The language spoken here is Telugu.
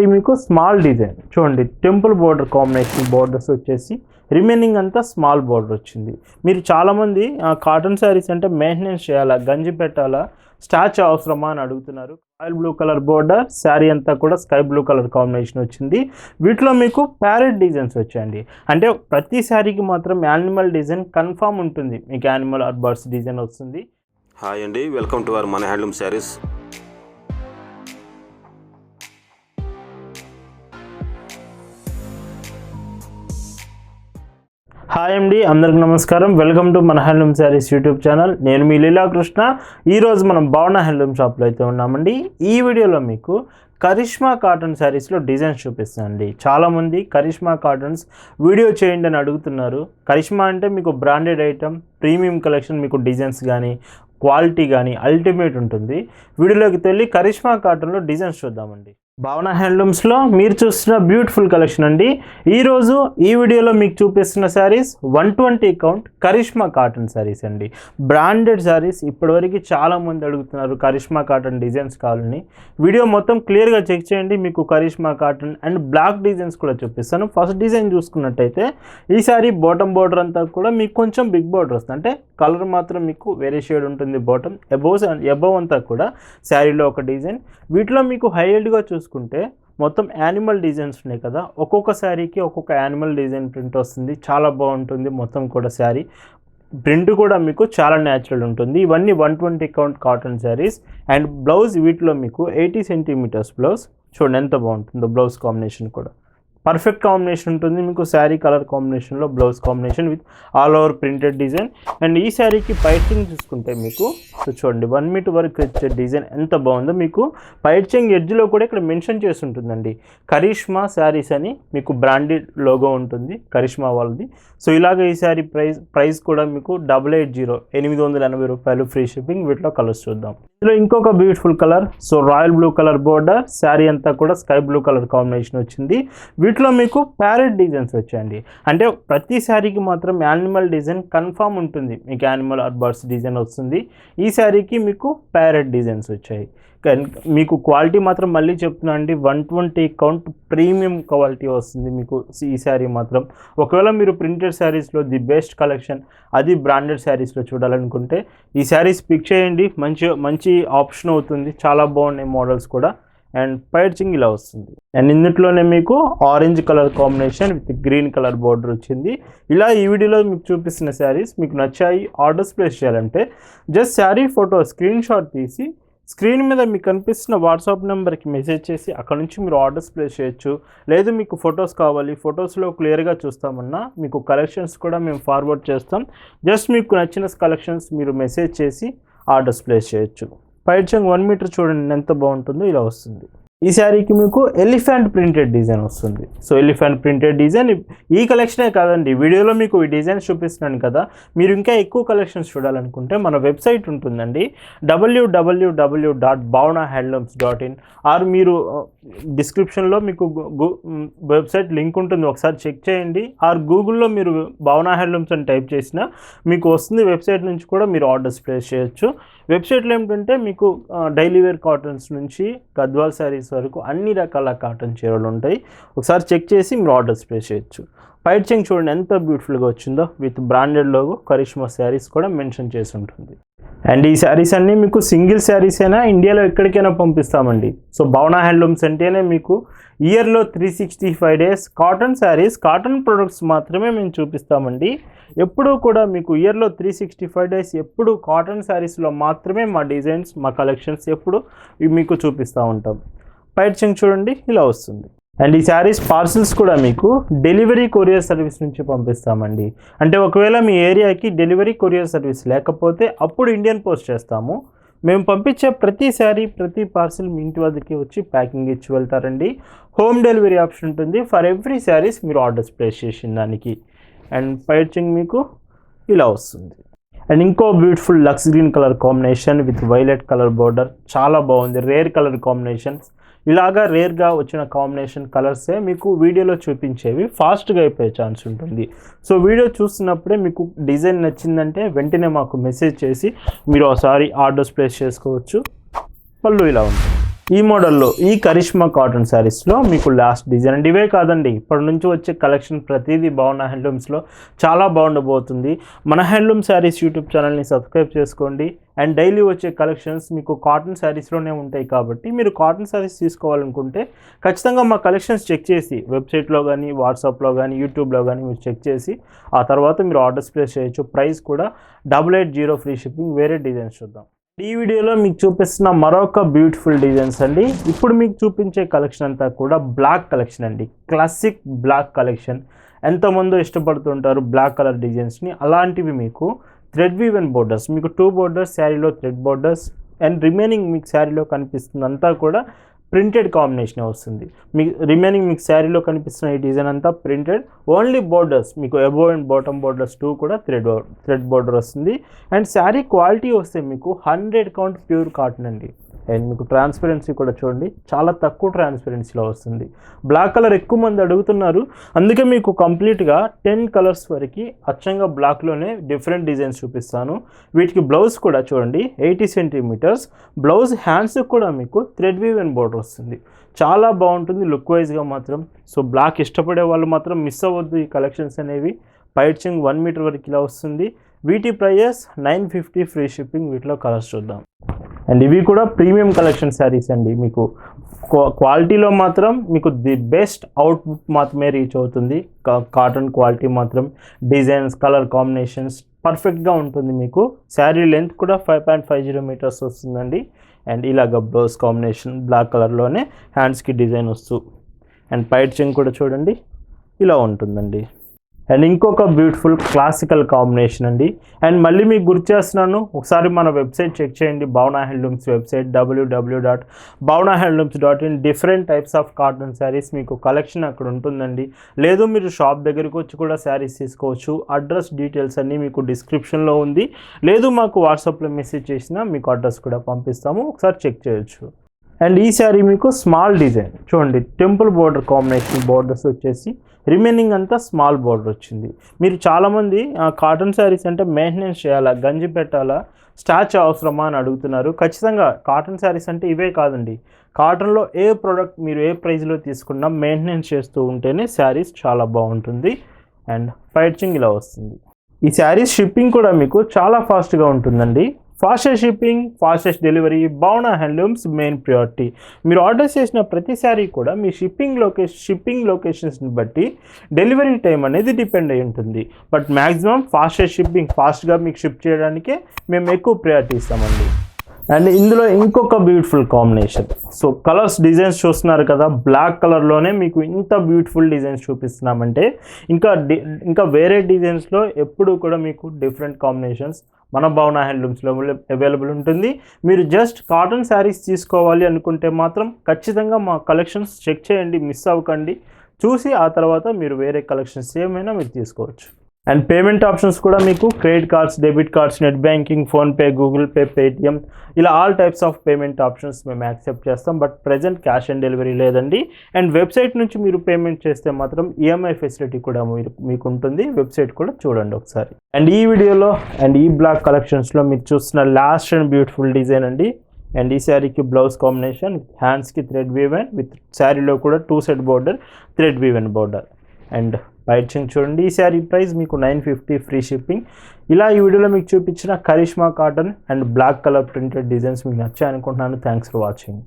శారీ మీకు స్మాల్ డిజైన్ చూడండి టెంపుల్ బోర్డర్ కాంబినేషన్ బోర్డర్స్ వచ్చేసి రిమైనింగ్ అంతా స్మాల్ బోర్డర్ వచ్చింది. మీరు చాలామంది కాటన్ శారీస్ అంటే మెయింటెనెన్స్ చేయాలా గంజి పెట్టాలా స్టాచ్ అవసరమా అని అడుగుతున్నారు. Royal blue colour border sari అంతా కూడా స్కై బ్లూ కలర్ కాంబినేషన్ వచ్చింది. వీటిలో మీకు ప్యారెట్ డిజైన్స్ వచ్చాయండి. అంటే ప్రతి శారీకి మాత్రం యానిమల్ డిజైన్ కన్ఫామ్ ఉంటుంది. మీకు యానిమల్ ఆర్ బర్డ్స్ డిజైన్ వస్తుంది. హాయ్ అండి వెల్కమ్ టు అవర్ మన హ్యాండ్లూమ్ శారీస్ హాయ్ అండి అందరికి నమస్కారం. వెల్కమ్ టు మన హ్యాండ్లూమ్ శారీస్ యూట్యూబ్ ఛానల్. నేను మీ లీలాకృష్ణ ఈరోజు మనం భావన హ్యాండ్లూమ్ షాప్లో అయితే ఉన్నామండి. ఈ వీడియోలో మీకు కరిష్మా కాటన్ శారీస్లో డిజైన్స్ చూపిస్తానండి చాలామంది కరిష్మా కాటన్స్ వీడియో చేయండి అని అడుగుతున్నారు. కరిష్మా అంటే మీకు బ్రాండెడ్ ఐటమ్ ప్రీమియం కలెక్షన్ మీకు డిజైన్స్ కానీ క్వాలిటీ కానీ అల్టిమేట్ ఉంటుంది. వీడియోలోకి వెళ్ళి కరిష్మా కాటన్లో డిజైన్స్ చూద్దామండి. భావన హ్యాండ్లూమ్స్లో మీరు చూస్తున్న బ్యూటిఫుల్ కలెక్షన్ అండి. ఈరోజు ఈ వీడియోలో మీకు చూపిస్తున్న saris one twenty count Karishma cotton saris అండి. బ్రాండెడ్ శారీస్ ఇప్పటివరకు చాలామంది అడుగుతున్నారు కరిష్మా కాటన్ డిజైన్స్ కావాలని. వీడియో మొత్తం క్లియర్గా చెక్ చేయండి. మీకు Karishma cotton and black designs కూడా చూపిస్తాను. ఫస్ట్ డిజైన్ చూసుకున్నట్టయితే ఈ శారీ బాటమ్ బార్డర్ అంతా కూడా మీకు కొంచెం బిగ్ బార్డర్ వస్తుంది. అంటే కలర్ మాత్రం మీకు వేరే షేడ్ ఉంటుంది బాటమ్. ఎబోవ్ ఎబోవ్ అంతా కూడా శారీలో ఒక డిజైన్. వీటిలో మీకు హైలైట్గా చూసుకుంటే చూసుకుంటే మొత్తం యానిమల్ డిజైన్స్ ఉన్నాయి కదా. ఒక్కొక్క శారీకి ఒక్కొక్క యానిమల్ డిజైన్ ప్రింట్ వస్తుంది. చాలా బాగుంటుంది మొత్తం కూడా శారీ. ప్రింట్ కూడా మీకు చాలా న్యాచురల్ ఉంటుంది. ఇవన్నీ one twenty count cotton saris. And blouse వీటిలో మీకు ఎయిటీ సెంటీమీటర్స్ బ్లౌజ్. చూడండి ఎంత బాగుంటుందో బ్లౌజ్ కాంబినేషన్ కూడా. పర్ఫెక్ట్ కాంబినేషన్ ఉంటుంది. మీకు శారీ కలర్ కాంబినేషన్లో blouse combination with all over printed design and ఈ శారీకి పైచింగ్ చూసుకుంటే మీకు సో చూడండి వన్ మీటర్ వరకు వచ్చే డిజైన్ ఎంత బాగుందో మీకు పైచింగ్ ఎడ్జ్లో కూడా ఇక్కడ మెన్షన్ చేసి ఉంటుందండి కరిష్మా శారీస్ అని మీకు బ్రాండెడ్ లోగో ఉంటుంది కరిష్మా వాళ్ళది. సో ఇలాగ ఈ శారీ ప్రైస్ ప్రైస్ కూడా మీకు డబల్ ఎయిట్ జీరో ఎనిమిది వందల ఎనభై రూపాయలు ఫ్రీ షిప్పింగ్ వీటిలో కలర్స్ చూద్దాం. ఇందులో ఇంకొక beautiful colour so royal blue colour border sari అంతా కూడా స్కై బ్లూ కలర్ కాంబినేషన్ వచ్చింది. వీటిలో మీకు ప్యారెట్ డిజైన్స్ వచ్చాయండి. అంటే ప్రతి శారీకి మాత్రం యానిమల్ డిజైన్ కన్ఫామ్ ఉంటుంది. మీకు యానిమల్ ఆర్ బర్డ్స్ డిజైన్ వస్తుంది. ఈ శారీకి మీకు ప్యారెట్ డిజైన్స్ వచ్చాయి. కానీ మీకు క్వాలిటీ మాత్రం మళ్ళీ చెప్తున్నా అండి. One twenty count premium quality వస్తుంది మీకు ఈ శారీ మాత్రం. ఒకవేళ మీరు ప్రింటెడ్ శారీస్లో ది బెస్ట్ కలెక్షన్ అది బ్రాండెడ్ శారీస్లో చూడాలనుకుంటే ఈ శారీస్ పిక్ చేయండి. మంచి మంచి ఆప్షన్ అవుతుంది. చాలా బాగున్నాయి మోడల్స్ కూడా. అండ్ పైడ్చింగ్ ఇలా వస్తుంది. అండ్ ఇందులోనే మీకు orange colour combination with green colour border వచ్చింది. ఇలా ఈ వీడియోలో మీకు చూపిస్తున్న శారీస్ మీకు నచ్చాయి ఆర్డర్స్ ప్లేస్ చేయాలంటే just sari photo screenshot తీసి స్క్రీన్ మీద మీకు కనిపిస్తున్న వాట్సాప్ నెంబర్కి మెసేజ్ చేసి అక్కడ నుంచి మీరు ఆర్డర్స్ ప్లేస్ చేయొచ్చు. లేదు మీకు ఫొటోస్ కావాలి ఫొటోస్లో క్లియర్గా చూస్తామన్నా మీకు కలెక్షన్స్ కూడా మేము ఫార్వర్డ్ చేస్తాం. జస్ట్ మీకు నచ్చిన కలెక్షన్స్ మీరు మెసేజ్ చేసి ఆర్డర్స్ ప్లేస్ చేయొచ్చు. పైడ్చంగ్ వన్ మీటర్ చూడండి ఎంత బాగుంటుందో ఇలా వస్తుంది. ఈ శారీకి మీకు ఎలిఫెంట్ ప్రింటెడ్ డిజైన్ వస్తుంది. సో ఎలిఫెంట్ ప్రింటెడ్ డిజైన్ ఈ కలెక్షనే కాదండి. వీడియోలో మీకు ఈ డిజైన్స్ చూపిస్తున్నాను కదా. మీరు ఇంకా ఎక్కువ కలెక్షన్స్ చూడాలనుకుంటే మన వెబ్సైట్ ఉంటుందండి. డబ్ల్యూడబ్ల్యూడబ్ల్యూ dot Bhavana handlooms dot in or మీరు డిస్క్రిప్షన్లో మీకు వెబ్సైట్ లింక్ ఉంటుంది. ఒకసారి చెక్ చేయండి. ఆర్ గూగుల్లో మీరు భావనా హ్యాండ్లూమ్స్ అని టైప్ చేసినా మీకు వస్తుంది వెబ్సైట్ నుంచి కూడా మీరు ఆర్డర్స్ ప్లేస్ చేయొచ్చు. వెబ్సైట్లో ఏమిటంటే మీకు డైలీ వేర్ కాటన్స్ నుంచి గద్వాల్ శారీస్ వరకు అన్ని రకాల కాటన్ చీరలు ఉంటాయి. ఒకసారి చెక్ చేసి మీరు ఆర్డర్స్ ప్లేస్ చేయొచ్చు. పైట్ చెంగ్ చూడండి ఎంత బ్యూటిఫుల్గా వచ్చిందో. With branded logo Karishma saris కూడా మెన్షన్ చేసి ఉంటుంది. అండ్ ఈ శారీస్ అన్నీ మీకు సింగిల్ శారీస్ అయినా ఇండియాలో ఎక్కడికైనా పంపిస్తామండి. సో భవన హ్యాండ్లూమ్స్ అంటేనే మీకు ఇయర్లో three sixty five days cotton saris cotton products మాత్రమే మేము చూపిస్తామండి. ఎప్పుడూ కూడా మీకు ఇయర్లో త్రీ సిక్స్టీ ఫైవ్ డేస్ ఎప్పుడు కాటన్ శారీస్లో మాత్రమే మా డిజైన్స్ మా కలెక్షన్స్ ఎప్పుడు మీకు చూపిస్తూ ఉంటాం. పైట్ చెంగ్ చూడండి ఇలా వస్తుంది. అండ్ ఈ శారీస్ పార్సిల్స్ కూడా మీకు డెలివరీ కొరియర్ సర్వీస్ నుంచి పంపిస్తామండి. అంటే ఒకవేళ మీ ఏరియాకి డెలివరీ కొరియర్ సర్వీస్ లేకపోతే అప్పుడు ఇండియన్ పోస్ట్ చేస్తాము. మేము పంపించే ప్రతి శారీ ప్రతి పార్సిల్ మీ ఇంటి వద్దకి వచ్చి ప్యాకింగ్ ఇచ్చి వెళ్తారండి. హోమ్ డెలివరీ ఆప్షన్ ఉంటుంది. ఫర్ ఎవ్రీ శారీస్ మీరు ఆర్డర్స్ ప్లేస్ చేసిన దానికి. అండ్ పైచింగ్ మీకు ఇలా వస్తుంది. అండ్ ఇంకో beautiful lux green colour combination with violet colour border. చాలా బాగుంది. Rare colour combinations. ఇలాగా రేర్గా వచ్చిన కాంబినేషన్ కలర్సే మీకు వీడియోలో చూపించేవి ఫాస్ట్గా అయిపోయే ఛాన్స్ ఉంటుంది. సో వీడియో చూస్తున్నప్పుడే మీకు డిజైన్ నచ్చిందంటే వెంటనే మాకు మెసేజ్ చేసి మీరు ఒకసారి ఆర్డర్స్ ప్లేస్ చేసుకోవచ్చు. పళ్ళు ఇలా ఉంటుంది. ఈ మోడల్లో ఈ కరిష్మా కాటన్ శారీస్లో మీకు లాస్ట్ డిజైన్ అండి. ఇవే కాదండి. ఇప్పటి నుంచి వచ్చే కలెక్షన్ ప్రతిదీ బాగున్న హ్యాండ్లూమ్స్లో చాలా బాగుండబోతుంది. మన హ్యాండ్లూమ్ శారీస్ యూట్యూబ్ ఛానల్ని సబ్స్క్రైబ్ చేసుకోండి. అండ్ డైలీ వచ్చే కలెక్షన్స్ మీకు కాటన్ శారీస్లోనే ఉంటాయి కాబట్టి మీరు కాటన్ శారీస్ తీసుకోవాలనుకుంటే ఖచ్చితంగా మా కలెక్షన్స్ చెక్ చేసి వెబ్సైట్లో కానీ వాట్సాప్లో కానీ యూట్యూబ్లో కానీ మీరు చెక్ చేసి ఆ తర్వాత మీరు ఆర్డర్స్ ప్లేస్ చేయొచ్చు. ప్రైస్ కూడా double eight zero free shipping వేరే డిజైన్స్ చూద్దాం. ఈ వీడియోలో మీకు చూపిస్తున్న మరొక బ్యూటిఫుల్ డిజైన్స్ అండి. ఇప్పుడు మీకు చూపించే కలెక్షన్ అంతా కూడా బ్లాక్ కలెక్షన్ అండి. క్లాసిక్ బ్లాక్ కలెక్షన్ ఎంతమందో ఇష్టపడుతుంటారు బ్లాక్ కలర్ డిజైన్స్ని అలాంటివి మీకు థ్రెడ్ వీవెన్ బోర్డర్స్ మీకు టూ బోర్డర్స్ శారీలో థ్రెడ్ బోర్డర్స్ అండ్ రిమైనింగ్ మీకు శారీలో కనిపిస్తుంది అంతా కూడా ప్రింటెడ్ కాంబినేషన్ వస్తుంది. మీకు రిమైనింగ్ మీకు శారీలో కనిపిస్తున్న ఈ డిజైన్ అంతా ప్రింటెడ్. ఓన్లీ బోర్డర్స్ మీకు above and bottom borders two కూడా థ్రెడ్ థ్రెడ్ బోర్డర్ వస్తుంది. అండ్ శారీ క్వాలిటీ వస్తే మీకు హండ్రెడ్ కౌంట్ ప్యూర్ కాటన్ అండి. అండ్ మీకు ట్రాన్స్పరెన్సీ కూడా చూడండి. చాలా తక్కువ ట్రాన్స్పరెన్సీలో వస్తుంది. బ్లాక్ కలర్ ఎక్కువ మంది అడుగుతున్నారు. అందుకే మీకు కంప్లీట్గా టెన్ కలర్స్ వరకు అచ్చంగా బ్లాక్లోనే డిఫరెంట్ డిజైన్స్ చూపిస్తాను. వీటికి బ్లౌజ్ కూడా చూడండి. ఎయిటీ సెంటీమీటర్స్ బ్లౌజ్ హ్యాండ్స్కి కూడా మీకు థ్రెడ్ వీవ్ అండ్ బోర్డర్ వస్తుంది. చాలా బాగుంటుంది లుక్ వైజ్గా మాత్రం. సో బ్లాక్ ఇష్టపడే వాళ్ళు మాత్రం మిస్ అవ్వద్దు ఈ కలెక్షన్స్ అనేవి. పైచింగ్ వన్ మీటర్ వరకు ఇలా వస్తుంది. వీటి prices nine fifty free shipping వీటిలో కలర్స్ చూద్దాం. అండ్ ఇవి కూడా ప్రీమియం కలెక్షన్ శారీస్ అండి. మీకు క్వాలిటీలో మాత్రం మీకు ది బెస్ట్ అవుట్పుట్ మాత్రమే రీచ్ అవుతుంది. కా- కాటన్ క్వాలిటీ మాత్రం డిజైన్స్ కలర్ కాంబినేషన్స్ పర్ఫెక్ట్గా ఉంటుంది మీకు. శారీ లెంత్ కూడా five point five zero metres వస్తుందండి. అండ్ ఇలాగ బ్లౌజ్ కాంబినేషన్ బ్లాక్ కలర్లోనే హ్యాండ్స్కి డిజైన్ వస్తూ అండ్ పైట్ చెంగ్ కూడా చూడండి. ఇలా ఉంటుందండి. అండ్ ఇంకొక బ్యూటిఫుల్ క్లాసికల్ కాంబినేషన్ అండి. అండ్ మళ్ళీ మీకు గుర్తు చేస్తున్నాను ఒకసారి మన వెబ్సైట్ చెక్ చేయండి Bhavana handlooms website W W dot Bhavana handlooms dot in different types of cotton saris మీకు కలెక్షన్ అక్కడ ఉంటుందండి. లేదు మీరు షాప్ దగ్గరికి వచ్చి కూడా శారీస్ తీసుకోవచ్చు. అడ్రస్ డీటెయిల్స్ అన్నీ మీకు డిస్క్రిప్షన్లో ఉంది. లేదు మాకు వాట్సాప్లో మెసేజ్ చేసినా మీకు అడ్రస్ కూడా పంపిస్తాము. ఒకసారి చెక్ చేయొచ్చు. అండ్ ఈ శారీ మీకు స్మాల్ డిజైన్. చూడండి టెంపుల్ బోర్డర్ కాంబినేషన్ బోర్డర్స్ వచ్చేసి రిమైనింగ్ అంతా స్మాల్ బోర్డర్ వచ్చింది. మీరు చాలామంది కాటన్ శారీస్ అంటే మెయింటెనెన్స్ చేయాలా గంజి పెట్టాలా స్టాచ్ అవసరమా అని అడుగుతున్నారు. ఖచ్చితంగా కాటన్ శారీస్ అంటే ఇవే కాదండి. కాటన్లో ఏ ప్రోడక్ట్ మీరు ఏ ప్రైస్లో తీసుకున్నా మెయింటెనెన్స్ చేస్తూ ఉంటేనే శారీస్ చాలా బాగుంటుంది అండ్ ఫైట్చింగ్ ఇలా వస్తుంది. ఈ శారీస్ షిప్పింగ్ కూడా మీకు చాలా ఫాస్ట్గా ఉంటుందండి. Fastest shipping fastest delivery Bhavana handlooms main priority. మీరు ఆర్డర్ చేసిన ప్రతిసారి కూడా మీ షిప్పింగ్ లొకేషన్ షిప్పింగ్ లొకేషన్స్ని బట్టి డెలివరీ టైం అనేది డిపెండ్ అయి ఉంటుంది. బట్ మ్యాక్సిమం ఫాస్టెస్ట్ షిప్పింగ్ ఫాస్ట్గా మీకు షిప్ చేయడానికే మేము ఎక్కువ ప్రయారిటీ ఇస్తామండి. అండ్ ఇందులో ఇంకొక beautiful combination so colours designs చూస్తున్నారు కదా బ్లాక్ కలర్లోనే మీకు ఇంత బ్యూటిఫుల్ డిజైన్స్ చూపిస్తున్నామంటే ఇంకా డి- ఇంకా వేరే డిజైన్స్లో ఎప్పుడు కూడా మీకు డిఫరెంట్ కాంబినేషన్స్ మన భావన హ్యాండ్లూమ్స్లో అవైలబుల్ ఉంటుంది. మీరు జస్ట్ కాటన్ శారీస్ తీసుకోవాలి అనుకుంటే మాత్రం ఖచ్చితంగా మా కలెక్షన్స్ చెక్ చేయండి మిస్ అవ్వకండి. చూసి ఆ తర్వాత మీరు వేరే కలెక్షన్స్ ఏమైనా మీరు తీసుకోవచ్చు. అండ్ పేమెంట్ ఆప్షన్స్ కూడా మీకు credit cards debit cards net banking PhonePe Google Pay Paytm ఇలా all types of payment options మేము యాక్సెప్ట్ చేస్తాం. But present cash on delivery లేదండి. అండ్ వెబ్సైట్ నుంచి మీరు పేమెంట్ చేస్తే మాత్రం ఈఎంఐ ఫెసిలిటీ కూడా మీరు మీకు ఉంటుంది. వెబ్సైట్ కూడా చూడండి ఒకసారి. అండ్ ఈ వీడియోలో అండ్ ఈ బ్లాక్ కలెక్షన్స్లో మీరు చూస్తున్న లాస్ట్ అండ్ బ్యూటిఫుల్ డిజైన్ అండి. అండ్ ఈ శారీకి బ్లౌజ్ కాంబినేషన్ హ్యాండ్స్కి థ్రెడ్ వీవెన్ విత్ శారీలో కూడా two set border thread woven border and పైచింగ్ చూడండి. ఈ శారీ ప్రైస్ మీకు నైన్ ఫిఫ్టీ ఫ్రీ షిప్పింగ్. ఇలా ఈ వీడియోలో మీకు చూపించిన Karishma cotton and black colour printed designs మీకు నచ్చాయి అనుకుంటున్నాను థ్యాంక్స్ ఫర్ వాచింగ్